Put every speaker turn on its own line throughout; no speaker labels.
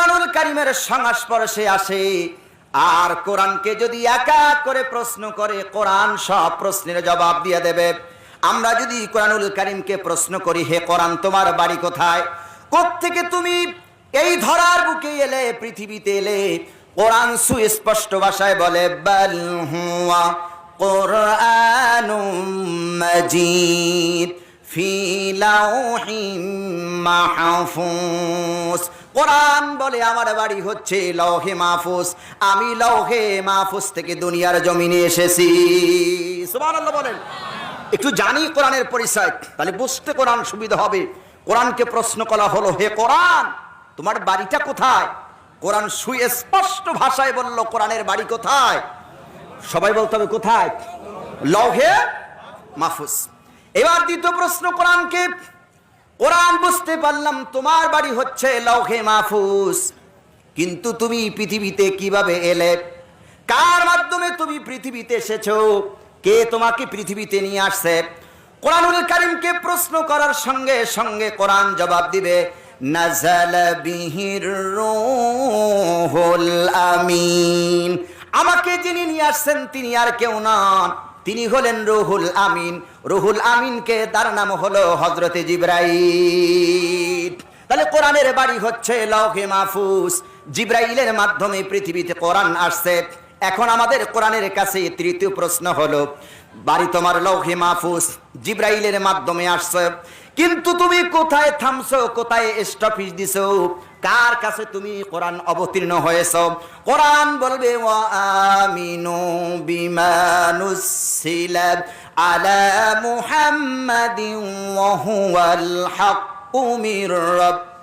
কোরআনুল কারিমের সংস্পর্শে আসে। আর কোরআনকে যদি একা করে প্রশ্ন করে, কোরআন সব প্রশ্নের জবাব দিয়ে দেবে। আমরা যদি কোরআনুল কারিমকে প্রশ্ন করি, হে কোরআন, তোমার বাড়ি কোথায়? থেকে তুমি এই ধরার বুকে এলে, পৃথিবীতে এলে? কোরআন সুস্পষ্ট ভাষায় বলে কোরআনুম মাজিদ মাহফুজ কোরআন বলে, আমার বাড়ি হচ্ছে লৌহে মাহফুজ। আমি লৌহে মাহফুজ থেকে দুনিয়ার জমিনে এসেছি। সুবহানাল্লাহ বলেন। একটু জানি কোরআনের পরিচয়, তাহলে বুঝতে কোরআন সুবিধা হবে। কোরআনকে প্রশ্ন করা হলো, হে কোরআন, তোমার বাড়িটা কোথায়? কোরআন সুস্পষ্ট ভাষায় বলল, কোরআনের বাড়ি কোথায়? সবাই বলতে হবে, কোথায়? লৌহে মাহফুজ। এবার দ্বিতীয় প্রশ্ন, কোরআনকে কোরআন বুঝতে পারলাম তোমার বাড়ি হচ্ছে লৌহে মাহফুজ। কিন্তু তুমি পৃথিবীতে কীভাবে এলে? কার মাধ্যমে তুমি পৃথিবীতে এসেছ? কে তোমাকে পৃথিবীতে নিয়ে আসছে? কোরআনুল কারিমকে প্রশ্ন করার সঙ্গে সঙ্গে কোরআন জবাব দিবে, নাজাল বিহির আমিন। আমাকে যিনি নিয়ে আসছেন তিনি আর কেউ নন। তিনি হলেন রুহুল আমিন। রুহুল আমিনকে তার নাম হলো হজরতে জিব্রাইল। তাহলে কোরআনের বাড়ি হচ্ছে লৌহে মাহফুজ। জিব্রাইলের মাধ্যমে পৃথিবীতে কোরআন আসছে। এখন আমাদের কোরআনের কাছে তৃতীয় প্রশ্ন হলো, বাড়ি তোমার লৌহে মাহফুজ জিব্রাইলের মাধ্যমে আসছে। কিন্তু তুমি কোথায় থামছো, কোথায় স্টপিস দিছো? কার কাছে তুমি কোরআন অবতীর্ণ হয়েছ? কোরআন বলবে ও আমিনু বিমানুসিলা আলা মুহাম্মাদিন ওয়া হুয়াল হাক্কু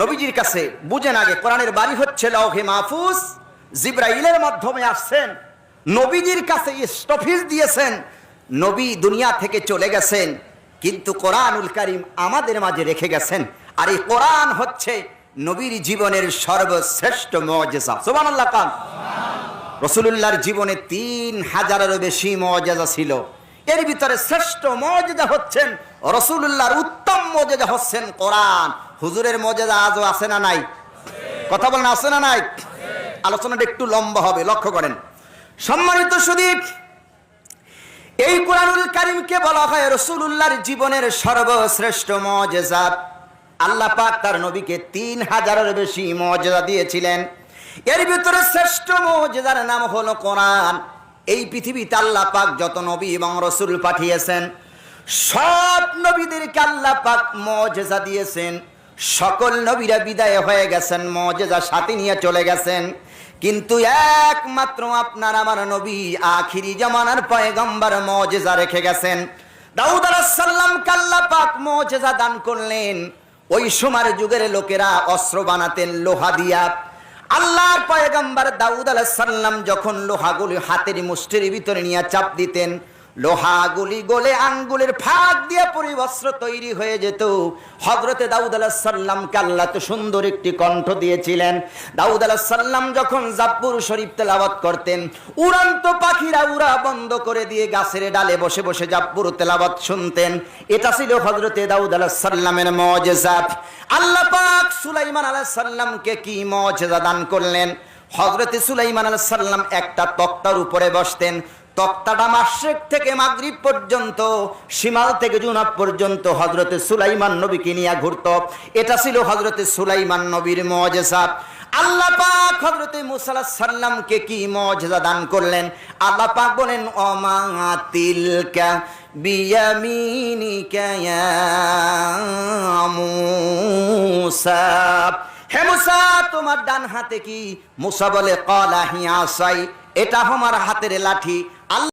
নবীজির কাছে বুঝেন আগে, কোরআনের বাড়ি হচ্ছে লৌহে মাহফুজ, জিব্রাইলের মাধ্যমে আসছেন, নবীজির কাছে স্টফিস দিয়েছেন, নবী দুনিয়া থেকে চলে গেছেন, কিন্তু কোরআনুল কারিম আমাদের মাঝে রেখে গেছেন। আর এই কোরআন হচ্ছে নবীর জীবনের সর্বশ্রেষ্ঠ মজেসা সুবহানাল্লাহ কান। রসুলুল্লাহর জীবনে তিন হাজারেরও বেশি মজেজা ছিল। এর ভিতরে শ্রেষ্ঠ মজেজা হচ্ছেন, রসুলুল্লাহর উত্তম মজেজা হচ্ছেন কোরআন। হুজুরের মজেজা আজও আছে না নাই? কথা বলেন, আছে না নাই? আলোচনাটা একটু লম্বা হবে, লক্ষ্য করেন। সম্মানিত সুদীপ, এই কোরআনুল কারিমকে বলা হয় রসুলুল্লাহর জীবনের সর্বশ্রেষ্ঠ মজেজা আল্লাহ পাক তার নবীকে তিন হাজারের বেশি মজেজা দিয়েছিলেন। এর ভিতরে শ্রেষ্ঠ মজেদার নাম হলো কোরআন। এই পৃথিবীতে আল্লাহ পাক যত নবী এবং রসুল পাঠিয়েছেন, সব নবীদেরকে আল্লাহ পাক মজেজা দিয়েছেন। সকল নবীরা বিদায় হয়ে গেছেন, মজেজা সাথে নিয়ে চলে গেছেন। কিন্তু একমাত্র আপনার আমার নবী আখিরি জামানার পয়গম্বর মজেজা রেখে গেছেন। দাউদ আলাহাল্লাম কাল্লা পাক মজেজা দান করলেন। ওই সময়ের যুগের লোকেরা অস্ত্র বানাতেন, লোহা দিয়া। আল্লাহর পয়গম্বর দাউদ আলাহাল্লাম যখন লোহাগুলি হাতের মুষ্টির ভিতরে নিয়ে চাপ দিতেন লোহাগুলি গলে আঙ্গুলের ফাঁক দিয়ে পরিবস্ত্র তৈরি হয়ে যেত। হজরতে দাউদ আলাহাল্লামকে আল্লাহ তো সুন্দর একটি কণ্ঠ দিয়েছিলেন। দাউদ আলাহ সাল্লাম যখন জাব্বুর শরীফ তেলাওয়াত করতেন, উড়ান্ত পাখিরা উড়া বন্ধ করে দিয়ে গাছের ডালে বসে বসে জাব্বুর তেলাওয়াত শুনতেন। এটা ছিল হজরতে দাউদ আলাহাল্লামের মজেজাত আল্লাহ পাক সুলাইমান আলাহাল্লামকে কি মজেজা দান করলেন? হজরতে সুলাইমান আলাহ সাল্লাম একটা তক্তার উপরে বসতেন। তক্তাটা মাসেক থেকে মাগরিব পর্যন্ত সীমাল থেকে জুনাব পর্যন্ত হজরতে সুলাইমান নবীকে নিয়ে ঘুরত। এটা ছিল হজরতে সুলাইমান নবীর মজেসা আল্লাহ পাক হজরতে মুসাল্লা সাল্লামকে কি মজেজা দান করলেন? আল্লাহ পাক বলেন অমাতিলকা বিয়ামিনিকা ইয়া মুসা। হে মুসা, তোমার ডান হাতে কি? মুসা বলে, কলা হিয়া এটা আমার হাতের লাঠি।